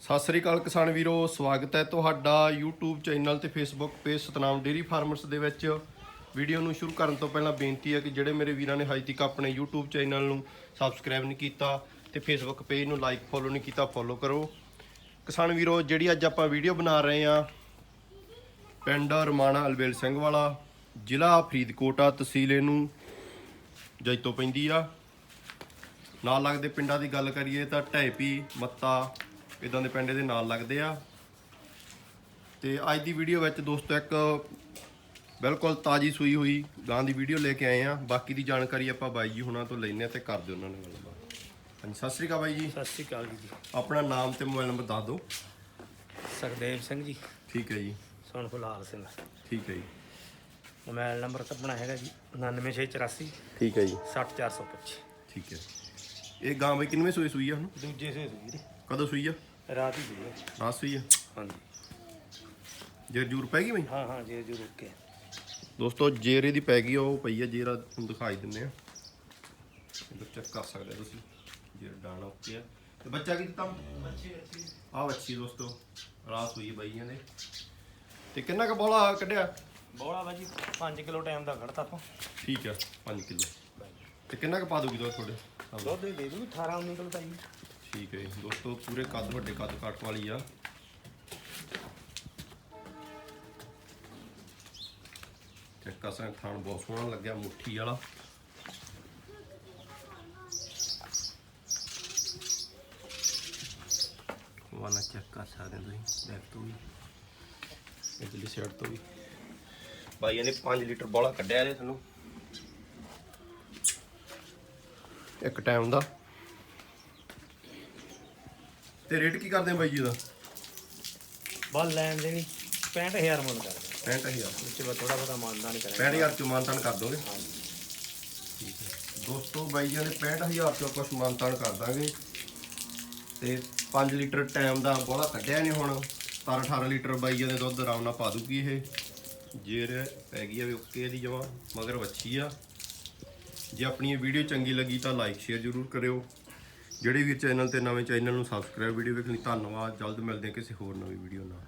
ਸਤਿ ਸ੍ਰੀ ਅਕਾਲ ਕਿਸਾਨ ਵੀਰੋ, ਸਵਾਗਤ ਹੈ ਤੁਹਾਡਾ YouTube ਚੈਨਲ ਤੇ Facebook page Satnam dairy farmers ਦੇ ਵਿੱਚ। ਵੀਡੀਓ ਨੂੰ ਸ਼ੁਰੂ ਕਰਨ ਤੋਂ ਪਹਿਲਾਂ ਬੇਨਤੀ ਹੈ ਕਿ ਜਿਹੜੇ ਮੇਰੇ ਵੀਰਾਂ ਨੇ ਹਜੇ ਤੱਕ ਆਪਣੇ YouTube ਚੈਨਲ ਨੂੰ ਸਬਸਕ੍ਰਾਈਬ ਨਹੀਂ ਕੀਤਾ ਤੇ Facebook ਪੇਜ ਨੂੰ ਲਾਈਕ ਫੋਲੋ ਨਹੀਂ ਕੀਤਾ ਫੋਲੋ ਕਰੋ। ਕਿਸਾਨ ਵੀਰੋ, ਜਿਹੜੀ ਅੱਜ ਆਪਾਂ ਵੀਡੀਓ ਬਣਾ ਰਹੇ ਆ ਪਿੰਡ ਰਮਾਣਾ ਅਲਬੇਲ ਸਿੰਘ ਵਾਲਾ, ਜ਼ਿਲ੍ਹਾ ਫਰੀਦਕੋਟ ਆ ਤਹਿਸੀਲ ਨੂੰ ਜੈਤੋ ਪੈਂਦੀ ਆ। ਨਾਲ ਲੱਗਦੇ ਪਿੰਡਾਂ ਦੀ ਗੱਲ ਕਰੀਏ ਤਾਂ ਢੈਪੀ ਮੱਤਾ ਇਦਾਂ ਦੇ ਪਿੰਡ ਦੇ ਨਾਲ ਲੱਗਦੇ ਆ। ਤੇ ਅੱਜ ਦੀ ਵੀਡੀਓ ਵਿੱਚ ਦੋਸਤੋ ਇੱਕ ਬਿਲਕੁਲ ਤਾਜੀ ਸੂਈ ਹੋਈ ਗਾਂ ਦੀ ਵੀਡੀਓ ਲੈ ਕੇ ਆਏ ਆ। ਬਾਕੀ ਦੀ ਜਾਣਕਾਰੀ ਆਪਾਂ ਬਾਈ ਜੀ ਹੁਣਾਂ ਤੋਂ ਲੈਣੇ ਆ ਤੇ ਕਰਦੇ ਉਹਨਾਂ ਨਾਲ ਗੱਲਬਾਤ। ਹਾਂਜੀ ਸਤਿ ਸ੍ਰੀ ਅਕਾਲ ਬਾਈ ਜੀ। ਸਤਿ ਸ਼੍ਰੀ ਅਕਾਲ ਜੀ। ਆਪਣਾ ਨਾਮ ਤੇ ਮੋਬਾਈਲ ਨੰਬਰ ਦੱਸ ਦਿਓ। ਸਰਦੇਵ ਸਿੰਘ ਜੀ। ਠੀਕ ਹੈ ਜੀ। ਸੋਨ ਫੁਲਾਲ ਸਿੰਘ। ਠੀਕ ਹੈ ਜੀ। ਮੋਬਾਈਲ ਨੰਬਰ ਤਾਂ ਆਪਣਾ ਹੈਗਾ ਜੀ 99684 ਠੀਕ ਹੈ ਜੀ। 60425 ਠੀਕ ਹੈ। ਇਹ ਗਾਂ ਬਈ ਕਿੰਨਵੇਂ ਸੂਈ ਸੂਈ ਆ ਹੁਣ? ਦੂਜੇ ਸੇ ਵੀਰੇ ਕਦੋਂ ਸੂਈ ਆ? ਰਾਤ ਹੀ ਵੀਰੇ ਰਾਤ ਸੂਈ ਆ ਹਾਂਜੀ। ਜੇਰ ਜੂਰ ਪੈ ਗਈ ਬਈ? ਹਾਂ ਹਾਂ ਜੀ ਜੀ ਰੁਕ ਕੇ ਦੋਸਤੋ ਜੇਰ ਇਹਦੀ ਪੈ ਗਈ ਆ, ਉਹ ਪਈ ਆ ਜੇਰ ਤੁਹਾਨੂੰ ਦਿਖਾਈ ਦਿੰਦੇ ਆ। ਇਧਰ ਚੈੱਕ ਕਰ ਸਕਦੇ ਹੋ ਤੁਸੀਂ। ਜੇਰ ਡਾਣਾ ਉੱਤੇ ਆ। ਤੇ ਬੱਚਾ ਕੀ ਦਿੱਤਾ? ਅੱਛੀ ਅੱਛੀ ਆ ਬੱਚੀ ਦੋਸਤੋ ਰਾਸ ਹੋਈ ਬਾਈਆਂ ਨੇ ਤੇ ਕਿੰਨਾ ਕੁ ਬੋਲਾ ਕੱਢਿਆ? ਬੋਲਾ ਬਾਜੀ 5 ਕਿਲੋ ਟਾਈਮ ਦਾ ਖੜਤਾ ਤੋਂ ਠੀਕ ਆ 5 ਕਿਲੋ। ਤੇ ਕਿੰਨਾ ਕੁ ਪਾ ਦੂਗੀ ਦੋ ਤੁਹਾਡੇ? ਦੁੱਧ ਦੇ ਦੂ 18 19 ਕਿਲੋ ਤਾਂ ਜੀ ਠੀਕ ਹੈ ਜੀ। ਦੋਸਤੋ, ਪੂਰੇ ਕੱਦ, ਵੱਡੇ ਕੱਦ ਕੱਟ ਵਾਲੀ ਆ। ਚੈੱਕ ਕਰ ਥਾਣ ਬਹੁਤ ਸੋਹਣਾ ਲੱਗਿਆ, ਮੁੱਠੀ ਵਾਲਾ। ਵਾਲਾ ਚੈੱਕ ਕਰ ਸਕਦੇ ਹੋ ਤੁਸੀਂ ਬੈਕ ਤੋਂ ਵੀ, ਇਧਰਲੀ ਸਾਈਡ ਤੋਂ ਵੀ। ਬਾਈ, ਇਹਨੇ 5 ਲੀਟਰ ਬੋਲਾ ਕੱਢਿਆ ਇਹਦੇ ਤੁਹਾਨੂੰ। ਇੱਕ ਟਾਈਮ ਦਾ। ਤੇ ਰੇਟ ਕੀ ਕਰਦੇ ਆ ਬਾਈ ਜੀ ਦਾ ਬਲ ਲੈਣ ਦੇ ਨਹੀਂ 65000 ਮੁੱਲ ਕਰਦੇ 65000 ਵਿੱਚ ਬਸ ਥੋੜਾ ਬਹੁਤਾ ਮਾਨਦਾ ਨਹੀਂ ਕਰਾਂਗੇ। 65000 ਚ ਮਾਨਤਾਨ ਕਰ ਦੋਗੇ? ਦੋਸਤੋ ਬਾਈ ਜੀ ਨੇ 65000 ਚ ਆਪਾਂ ਮਾਨਤਾਨ ਕਰ ਦਾਂਗੇ। ਤੇ 5 ਲੀਟਰ ਟਾਈਮ ਦਾ ਬੋਲਾ ਕੱਢਿਆ ਨੇ ਹੁਣ। 17 18 ਲੀਟਰ ਬਾਈ ਦੇ ਦੁੱਧ ਆਰਾਮ ਨਾਲ ਪਾ ਦੂਗੀ ਇਹ। ਜੇਰ ਪੈ ਗਈ ਆ ਵੀ ਓਕੇ ਦੀ ਜਮਾ ਮਗਰ ਵੱਛੀ ਆ। ਜੇ ਆਪਣੀ ਇਹ ਵੀਡੀਓ ਚੰਗੀ ਲੱਗੀ ਤਾਂ ਲਾਈਕ ਸ਼ੇਅਰ ਜ਼ਰੂਰ ਕਰਿਓ। ਜਿਹੜੇ ਵੀ ਚੈਨਲ ਤੇ ਨਵੇਂ ਚੈਨਲ ਨੂੰ ਸਬਸਕ੍ਰਾਈਬ ਵੀਡੀਓ ਵੇਖਣ ਲਈ ਧੰਨਵਾਦ। ਜਲਦ ਮਿਲਦੇ ਕਿਸੇ ਹੋਰ ਨਵੀਂ ਵੀਡੀਓ ਨਾਲ।